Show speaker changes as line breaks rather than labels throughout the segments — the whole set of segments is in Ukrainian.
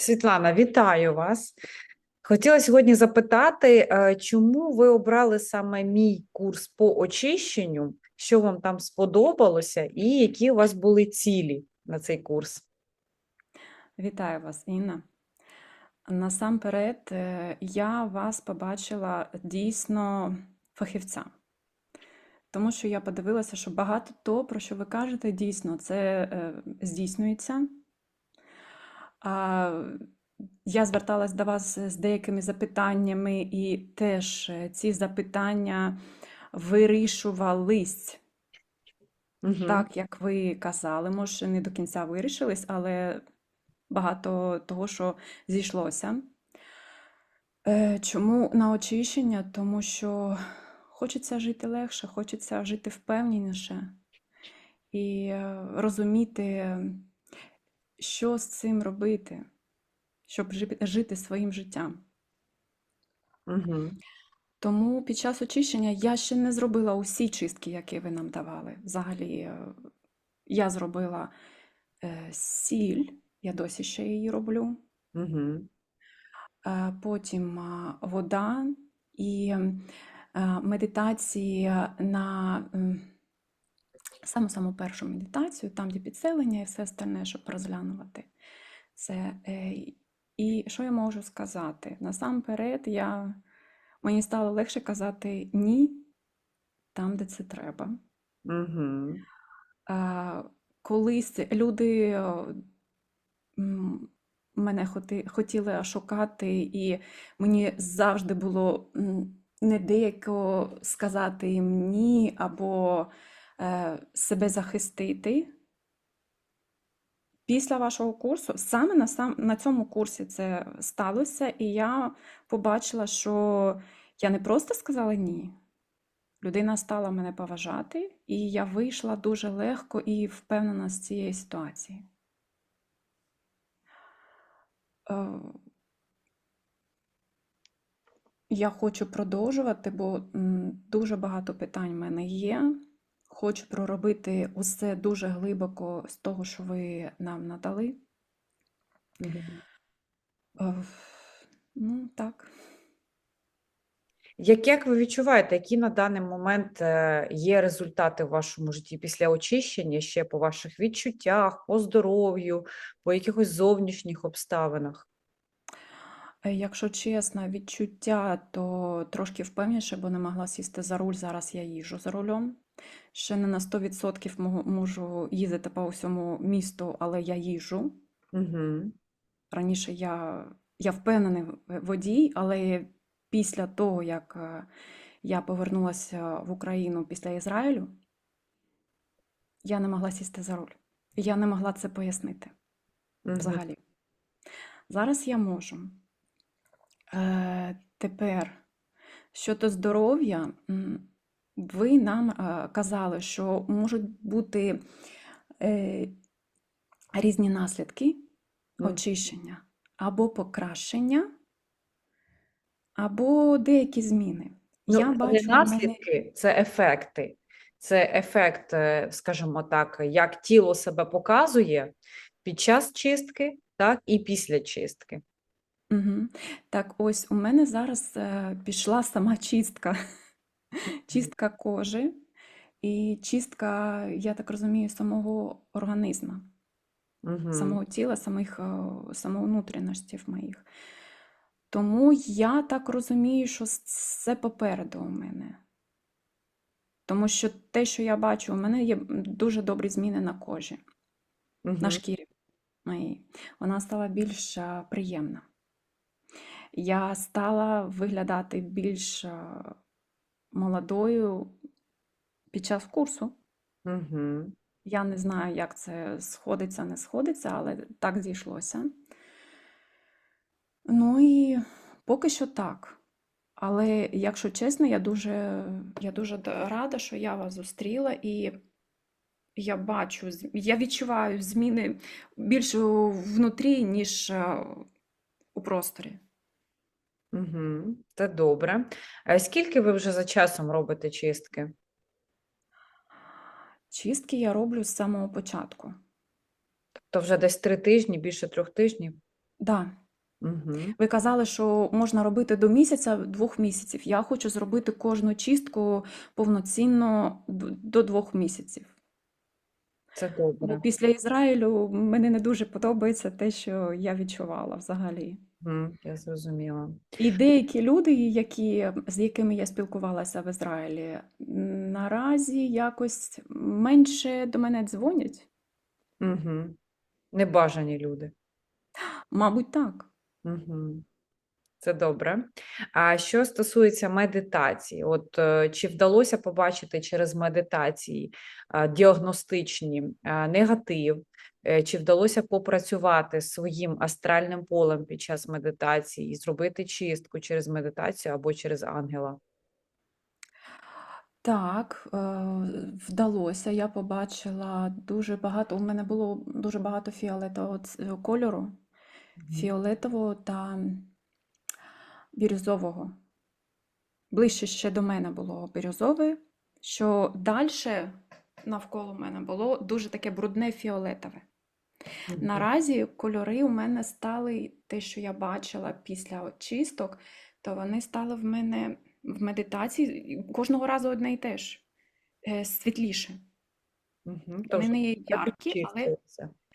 Світлана, вітаю вас. Хотіла сьогодні запитати, е, чому ви обрали саме мій курс по очищенню, що вам там сподобалося, і які у вас були цілі на цей курс?
Вітаю вас, Інна. Насамперед, е, я вас побачила дійсно фахівця, тому що я подивилася, що багато того, про що ви кажете, дійсно це е, здійснюється. Я зверталась до вас з деякими запитаннями, і теж е, ці запитання вирішувались
Угу.
так, як ви казали. Може, не до кінця вирішились, але багато того, що зійшлося. Е, Чому на очищення? Тому що хочеться жити легше, хочеться жити впевненіше і е, розуміти, що з цим робити, щоб жити своїм життям.
Угу.
Тому під час очищення я ще не зробила усі чистки, які ви нам давали. Взагалі, е, я зробила е, сіль, я досі ще її роблю.
Угу.
Е, Потім вода і е, медитації на саму саму першу медитацію, там, де підселення і все остальне, щоб розглянувати. Це, е, і що я можу сказати? Насамперед, я, мені стало легше казати ні там, де це треба.
Угу.
Колись люди мене хотіли шукати, і мені завжди було не деяко сказати їм ні або себе захистити. Після вашого курсу, саме на, сам, на цьому курсі це сталося, і я побачила, що я не просто сказала ні. Людина стала мене поважати, і я вийшла дуже легко і впевнена з цієї ситуації. Е, Я хочу продовжувати, бо дуже багато питань в мене є. Хочу проробити усе дуже глибоко з того, що ви нам надали. Е, Ну, так.
Як, як ви відчуваєте, які на даний момент е, є результати в вашому житті після очищення, ще по ваших відчуттях, по здоров'ю, по якихось зовнішніх обставинах?
Е, Якщо чесно, відчуття, то трошки впевненіше, бо не могла сісти за руль. Зараз я їжджу за рулем. Ще не на 100% можу їздити по всьому місту, але я їжджу.
Угу.
Раніше я, я впевнений водій, але після того, як е, я повернулася в Україну після Ізраїлю, я не могла сісти за руль. Я не могла це пояснити взагалі. Зараз я можу. Е, тепер щодо здоров'я, ви нам е, казали, що можуть бути е, різні наслідки очищення або покращення, або деякі зміни.
Ну,
Я
це не
бачу, в мене
наслідки, це ефекти. Це ефект, е, скажімо так, як тіло себе показує під час чистки, так, і після чистки.
Угу. Так, ось у мене зараз е, пішла сама чистка. Чистка кожи і чистка, я так розумію, самого організму,
Угу.
самого тіла, самих, е, самого внутрішностів моїх. Тому я так розумію, що це попереду у мене. Тому що те, що я бачу, у мене є дуже добрі зміни на кожі, на шкірі моїй. Вона стала більш е, приємна. Я стала виглядати більш е, молодою під час курсу.
Угу.
Я не знаю, як це сходиться, не сходиться, але так зійшлося. Ну і поки що так. Але, якщо чесно, я дуже, я дуже рада, що я вас зустріла, і я бачу, я відчуваю зміни більше внутрі, ніж е, у просторі.
Угу. Це добре. Е, Скільки ви вже за часом робите чистки?
Чистки я роблю з самого початку.
То вже десь три тижні, більше трьох тижнів?
Да.
Угу.
Ви казали, що можна робити до місяця, двох місяців. Я хочу зробити кожну чистку повноцінно до двох місяців.
Це добре.
після Ізраїлю мені не дуже подобається те, що я відчувала взагалі.
Я зрозуміла.
І деякі люди, які, з якими я спілкувалася в Ізраїлі, наразі якось менше до мене дзвонять.
Угу. Небажані люди.
Мабуть, так.
Угу. Це добре. А що стосується медитації, от е, чи вдалося побачити через медитації діагностичні негатив, Е, чи вдалося попрацювати своїм астральним полем під час медитації і зробити чистку через медитацію або через ангела?
Так, е, вдалося. Я побачила дуже багато. У мене було дуже багато фіолетового кольору, фіолетового та бірюзового. Ближче ще до мене було бірюзове, що далі навколо мене було дуже таке брудне фіолетове. Наразі кольори у мене стали те, що я бачила після очисток, то вони стали в мене в медитації кожного разу одне і те ж е, світліше.
Мгм.
Вони не
все
яркі, але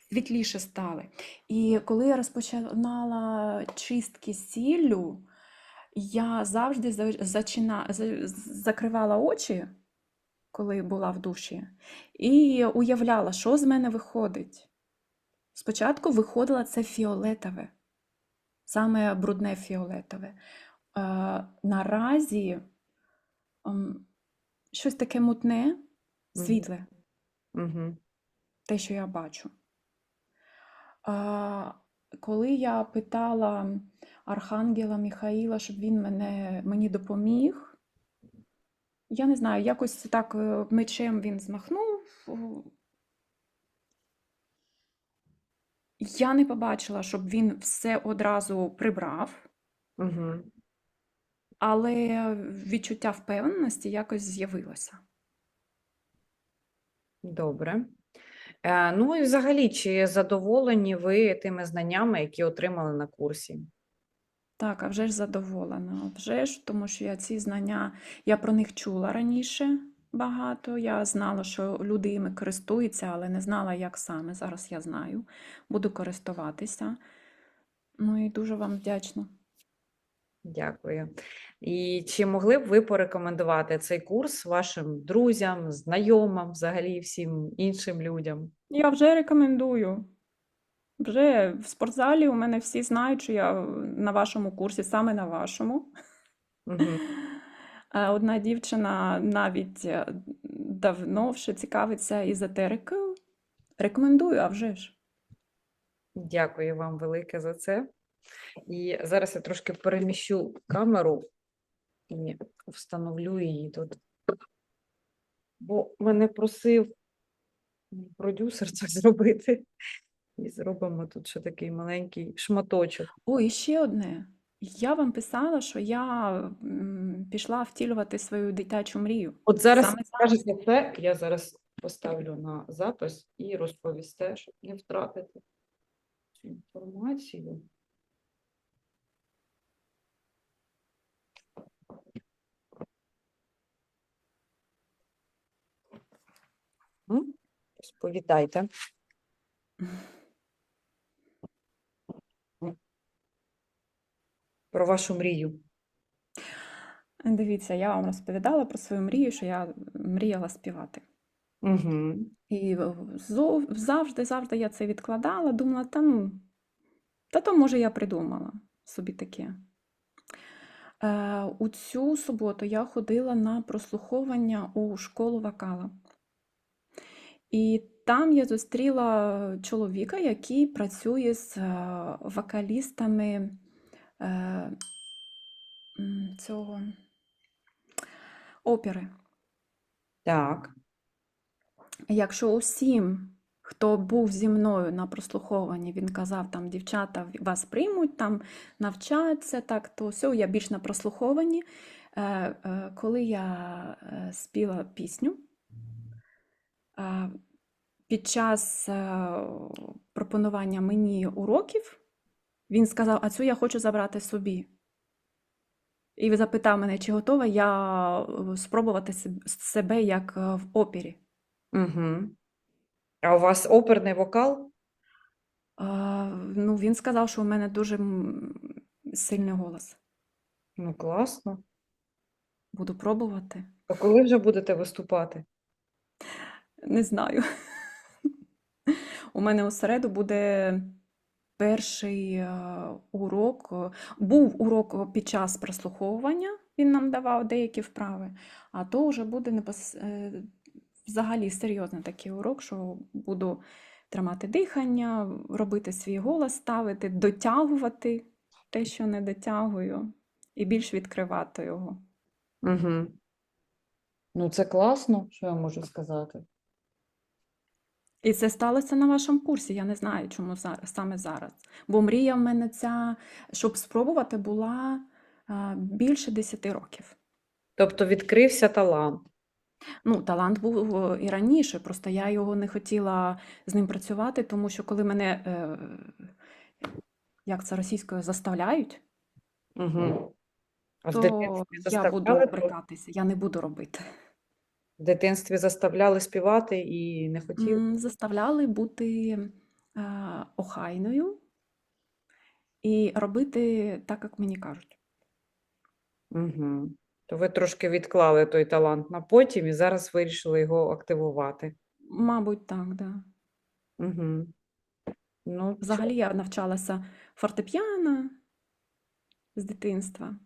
світліше стали. І коли я розпочинала чистки сіллю, я завжди зачина... закривала очі, коли була в душі, і уявляла, що з мене виходить. Спочатку виходило це фіолетове, саме брудне фіолетове. Е, наразі щось таке мутне, світле,
Мгм.
те, що я бачу. Коли я питала Архангела Міхаїла, щоб він мене, мені допоміг, я не знаю, якось так е, мечем він змахнув. Я не побачила, щоб він все одразу прибрав,
Мгм.
але відчуття впевненості якось з'явилося.
Добре. Е, Ну і взагалі, чи задоволені ви тими знаннями, які отримали на курсі?
Так, а вже ж задоволена. Вже ж, тому що я ці знання, я про них чула раніше багато. Я знала, що люди іми користуються, але не знала, як саме. Зараз я знаю. Буду користуватися. Ну і дуже вам вдячна.
Дякую. І чи могли б ви порекомендувати цей курс вашим друзям, знайомим, взагалі всім іншим людям?
Я вже рекомендую. Вже в спортзалі у мене всі знають, що я на вашому курсі, саме на вашому. Е, Одна дівчина навіть е, давно вже цікавиться езотерикою. Рекомендую, а вже ж.
Дякую вам велике за це. І зараз я трошки переміщу камеру і встановлю її тут. Бо мене просив продюсер це зробити. І зробимо тут ще такий маленький шматочок.
О, і ще одне. Я вам писала, що я пішла втілювати свою дитячу мрію.
От зараз
Саме зараз.
скажете це, я зараз поставлю на запис і розповісте, щоб не втратити цю інформацію. М? Розповідайте. Про вашу мрію.
Дивіться, я вам розповідала про свою мрію, що я мріяла співати.
Угу.
І завжди, завжди я це відкладала, думала, та ну, та то може я придумала собі таке. Е, у цю суботу я ходила на прослуховування у школу вокала. І там я зустріла чоловіка, який працює з е, вокалістами е, цього опери.
Так.
Якщо усім, хто був зі мною на прослуховуванні, він казав, там, дівчата вас приймуть, там навчаться, так, то все, я більш на прослуховуванні. Е, Коли я спіла пісню, під час е, пропонування мені уроків, Він сказав: а цю я хочу забрати собі. І запитав мене, чи готова я е, спробувати себе як е, в опері.
Угу. А у вас оперний вокал?
А, ну, він сказав, що у мене дуже сильний голос.
Ну, класно.
Буду пробувати.
А коли вже будете виступати?
Не знаю. У мене у середу буде перший е, урок. Був урок під час прослуховування, він нам давав деякі вправи, а то вже буде непос... е, взагалі серйозний такий урок, що буду тримати дихання, робити свій голос, ставити, дотягувати те, що не дотягую, і більш відкривати його.
Угу. Ну, це класно, що я можу сказати.
І це сталося на вашому курсі. Я не знаю, чому зараз, саме зараз. Бо мрія в мене ця, щоб спробувати, була а, більше 10 років.
Тобто відкрився талант.
Ну, талант був і раніше, просто я його не хотіла з ним працювати, тому що коли мене, е, як це російською, заставляють,
Угу.
То я буду
заставляли, то-
брикатися, я не буду робити.
В дитинстві заставляли співати і не хотіли?
М, Заставляли бути е, охайною і робити так, як мені кажуть.
Угу. То ви трошки відклали той талант на потім і зараз вирішили його активувати.
Мабуть, так, да.
Угу. Ну,
Взагалі я навчалася фортепіано з дитинства.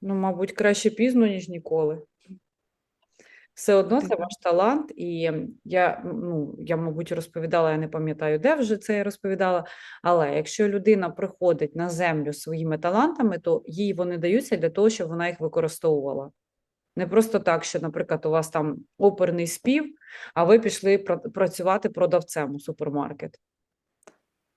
Ну, мабуть, краще пізно, ніж ніколи. Все одно це ваш талант, і я, ну, я, мабуть, розповідала, я не пам'ятаю, де вже це я розповідала. Але якщо людина приходить на землю своїми талантами, то їй вони даються для того, щоб вона їх використовувала. Не просто так, що, наприклад, у вас там оперний спів, а ви пішли працювати продавцем у супермаркет.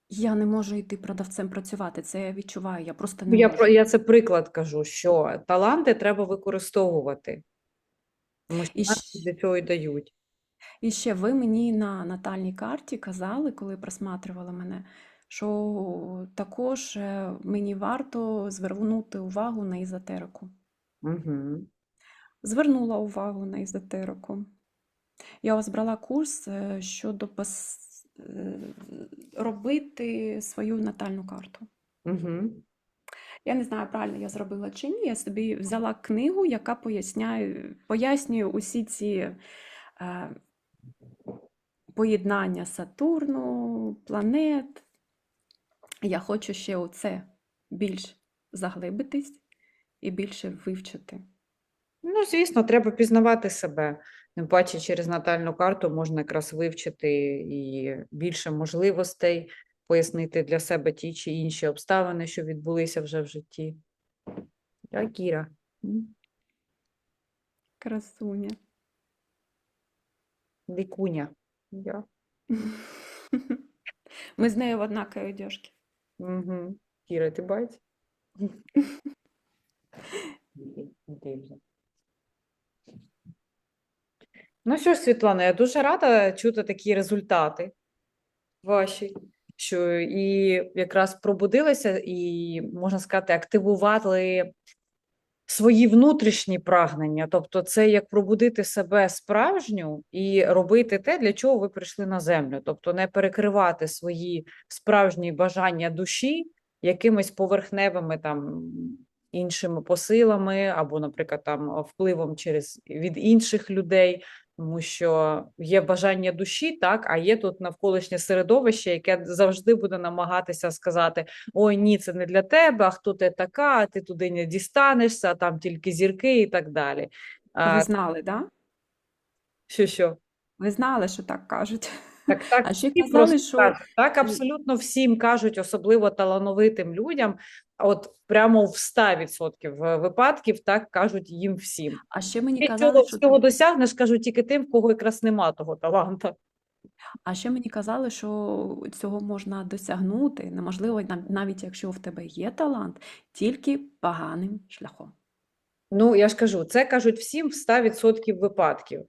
Я не можу йти продавцем працювати, це я відчуваю, я просто
Ну,
не
Я,
можу.
про- я це приклад кажу, що таланти треба використовувати, тому що
І
нам
щ-
для цього і дають.
І ще ви мені на натальній карті казали, коли просматривали мене, що також е, мені варто звернути увагу на езотерику.
Угу.
Звернула увагу на езотерику. Я у вас брала курс е, щодо пос... е, робити свою натальну карту.
Угу.
Я не знаю, правильно я зробила чи ні. Я собі взяла книгу, яка поясняє, пояснює усі ці е, поєднання Сатурну, планет. Я хочу ще у це більш заглибитись і більше вивчити.
Ну, звісно, треба пізнавати себе. Тим паче, через натальну карту можна якраз вивчити і більше можливостей, пояснити для себе ті чи інші обставини, що відбулися вже в житті. Я Кіра.
Красуня.
Дикуня. Я.
Ми з нею в однаковій одежці.
Угу. Кіра, ти бачиш? Ну що ж, Світлана, я дуже рада чути такі результати ваші, що і якраз пробудилися, і, можна сказати, активували свої внутрішні прагнення. Тобто, це як пробудити себе справжню і робити те, для чого ви прийшли на землю. Тобто, не перекривати свої справжні бажання душі якимись поверхневими там іншими посилами, або, наприклад, там впливом через від інших людей. Тому що є бажання душі, так, а є тут навколишнє середовище, яке завжди буде намагатися сказати: ой, ні, це не для тебе, а хто ти така, ти туди не дістанешся, там тільки зірки і так далі.
Ви знали, да?
що, що?
Ви знали, що так кажуть.
Так, так,
А ще казали,
просто
що
кажуть. так абсолютно всім кажуть, особливо талановитим людям. От прямо в 100% випадків так кажуть їм всім.
а ще мені
Ти
казали,
цього
що
всього досягнеш, кажуть тільки тим, в кого якраз нема того таланта.
А ще мені казали, що цього можна досягнути, неможливо, нав- навіть якщо в тебе є талант, тільки поганим шляхом.
Ну, я ж кажу, це кажуть всім в 100% випадків.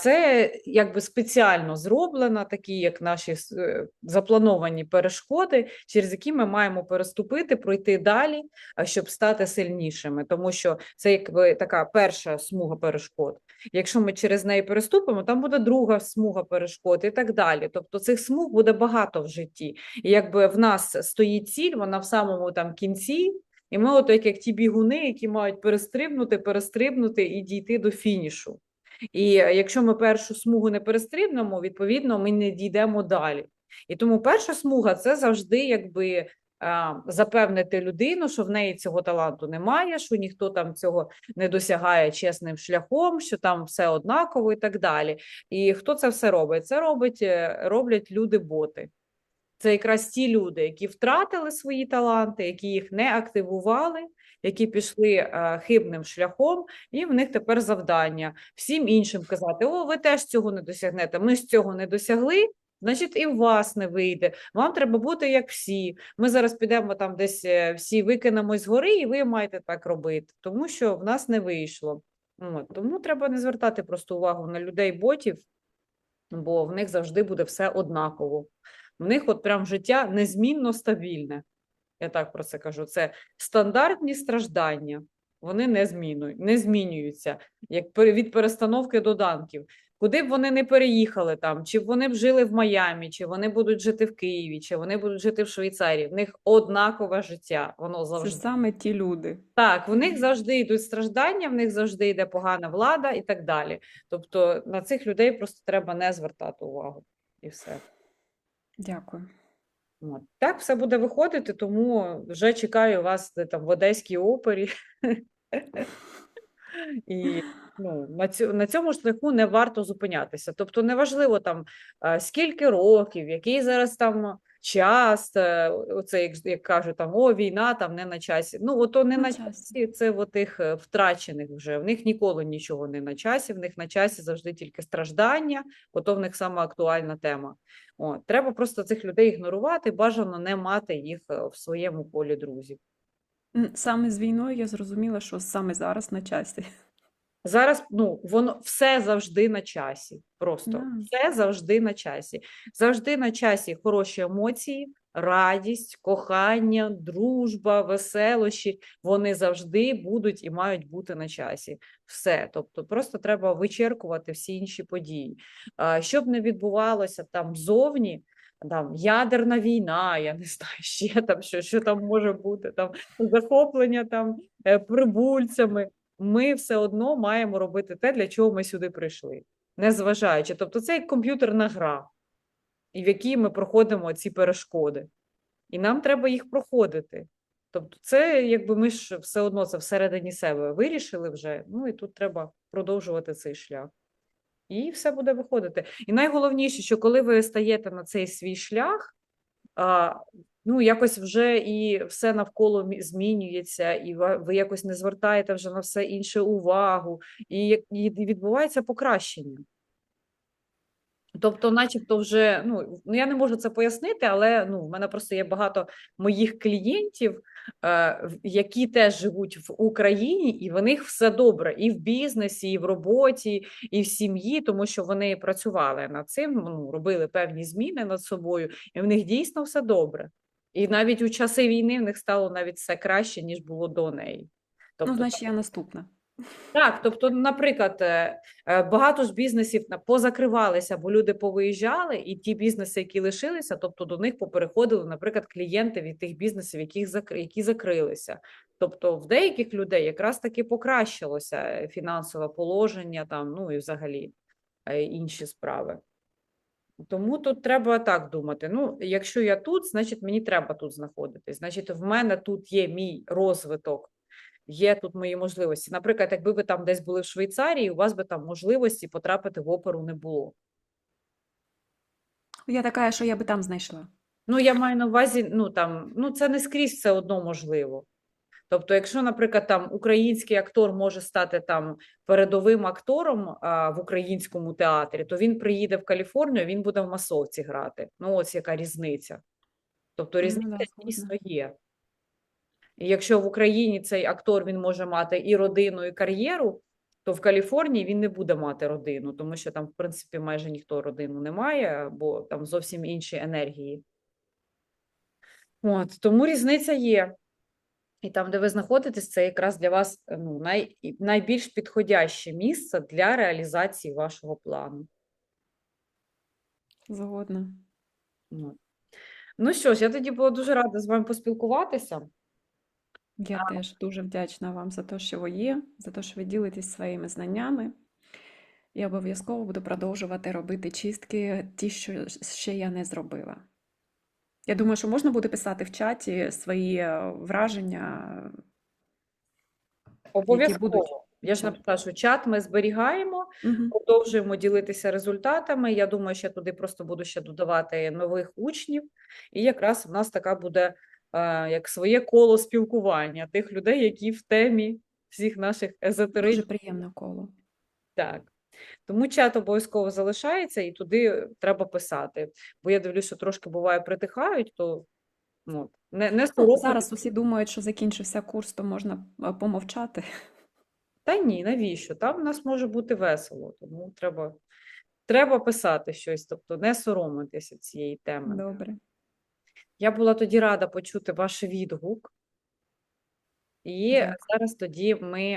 Це якби спеціально зроблено, такі як наші е, заплановані перешкоди, через які ми маємо переступити, пройти далі, щоб стати сильнішими. Тому що це якби така перша смуга перешкод. Якщо ми через неї переступимо, там буде друга смуга перешкод і так далі. Тобто цих смуг буде багато в житті. І якби в нас стоїть ціль, вона в самому там кінці. І ми, от як, ті бігуни, які мають перестрибнути, перестрибнути і дійти до фінішу. І е, якщо ми першу смугу не перестрибнемо, відповідно, ми не дійдемо далі. І тому перша смуга це завжди якби запевнити людину, що в неї цього таланту немає, що ніхто там цього не досягає чесним шляхом, що там все однаково і так далі. І хто це все робить? Це робить, е, роблять люди-боти. Це якраз ті люди, які втратили свої таланти, які їх не активували, які пішли е, хибним шляхом, і в них тепер завдання всім іншим казати: О, ви теж цього не досягнете. Ми з цього не досягли. Значить, і в вас не вийде. Вам треба бути як всі. Ми зараз підемо там десь е, всі викинемось з гори, і ви маєте так робити, тому що в нас не вийшло. От. Тому треба не звертати просто увагу на людей-ботів, бо в них завжди буде все однаково. В них от прям життя незмінно стабільне. Я так про це кажу. Це стандартні страждання. Вони не змінюють, не змінюються як від перестановки доданків. Куди б вони не переїхали там, чи вони б жили в Майамі, чи вони будуть жити в Києві, чи вони будуть жити в Швейцарії. В них однакове життя. Воно
Це
завжди
саме ті люди.
так, в них завжди йдуть страждання, в них завжди йде погана влада і так далі. Тобто на цих людей просто треба не звертати увагу. І все.
Дякую.
От. Так все буде виходити, тому вже чекаю вас там в Одеській опері. І ну, на, цю, на цьому шляху не варто зупинятися. Тобто, неважливо там е, скільки років, який зараз там час, е, оце як, як кажуть, там о, війна там не на часі. Ну, ото не
На
на
часі.
часі, це в тих втрачених вже. В них ніколи нічого не на часі, в них на часі завжди тільки страждання, ото в них сама актуальна тема. От, треба просто цих людей ігнорувати, бажано не мати їх е, в своєму полі друзів.
Саме з війною я зрозуміла, що саме зараз на часі.
Зараз ну воно все завжди на часі. Просто
Да.
все завжди на часі. Завжди на часі хороші емоції, радість, кохання, дружба, веселощі. Вони завжди будуть і мають бути на часі. Все. Тобто, просто треба вичеркувати всі інші події. Щоб не відбувалося там зовні. Там ядерна війна, я не знаю, ще там що, що там може бути, там захоплення там е, прибульцями ми все одно маємо робити те, для чого ми сюди прийшли, незважаючи. Тобто це як комп'ютерна гра, в якій ми проходимо ці перешкоди. І нам треба їх проходити. Тобто, це якби ми ж все одно це всередині себе вирішили вже. Ну і тут треба продовжувати цей шлях. І все буде виходити. І найголовніше, що коли ви стаєте на цей свій шлях, ну якось вже і все навколо змінюється, і ви якось не звертаєте вже на все інше увагу, і, і відбувається покращення. Тобто, начебто, вже ну ну, я не можу це пояснити, але ну в мене просто є багато моїх клієнтів, е, які теж живуть в Україні, і в них все добре і в бізнесі, і в роботі, і в сім'ї, тому що вони працювали над цим, ну робили певні зміни над собою, і в них дійсно все добре. І навіть у часи війни в них стало навіть все краще, ніж було до неї. Тобто,
Ну, значить, я наступна.
так, тобто, наприклад, е, е, багато ж бізнесів позакривалися, бо люди повиїжджали, і ті бізнеси, які лишилися, тобто до них попереходили, наприклад, клієнти від тих бізнесів, яких які закрилися. Тобто, в деяких людей якраз таки покращилося е, фінансове положення, там, ну і взагалі інші справи. Тому тут треба так думати. Ну, якщо я тут, значить мені треба тут знаходитись. Значить, в мене тут є мій розвиток, є тут мої можливості. Наприклад, якби ви там десь були в Швейцарії, у вас би там можливості потрапити в оперу не було.
Я така, що я би там знайшла.
Ну, я маю на увазі, ну там, ну це не скрізь все одно можливо. Тобто, якщо, наприклад, там український актор може стати там передовим актором а, в українському театрі, то він приїде в Каліфорнію, він буде в масовці грати. Ну, ось яка різниця. Тобто
Ну,
різниця дійсно є. І якщо в Україні цей актор він може мати і родину, і кар'єру, то в Каліфорнії він не буде мати родину, тому що там, в принципі, майже ніхто родину не має, бо там зовсім інші енергії. От, тому різниця є. І там, де ви знаходитесь, це якраз для вас е, ну, най, найбільш підходяще місце для реалізації вашого плану.
Згодна.
От. Ну що ж, я тоді була дуже рада з вами поспілкуватися.
Я теж дуже вдячна вам за те, що ви є, за те, що ви ділитесь своїми знаннями. І обов'язково буду продовжувати робити чистки, ті, що ще я не зробила. Я думаю, що можна буде писати в чаті свої е, враження.
Обов'язково. Я ж написала, що чат ми зберігаємо,
Мгм.
продовжуємо ділитися результатами. Я думаю, що я туди просто буду ще додавати нових учнів. І якраз в нас така буде е, як своє коло спілкування тих людей, які в темі всіх наших
Дуже
езотеричних.
приємне коло.
Так. Тому чат обов'язково залишається і туди треба писати. Бо я дивлюся, що трошки буває притихають, то ну, не, не
Ну, зараз усі думають, що закінчився курс, то можна е, помовчати.
Та ні, навіщо? Там в нас може бути весело, тому треба, треба писати щось, тобто не соромитися цієї теми.
Добре.
Я була тоді рада почути ваш відгук. І
Дякую.
зараз тоді ми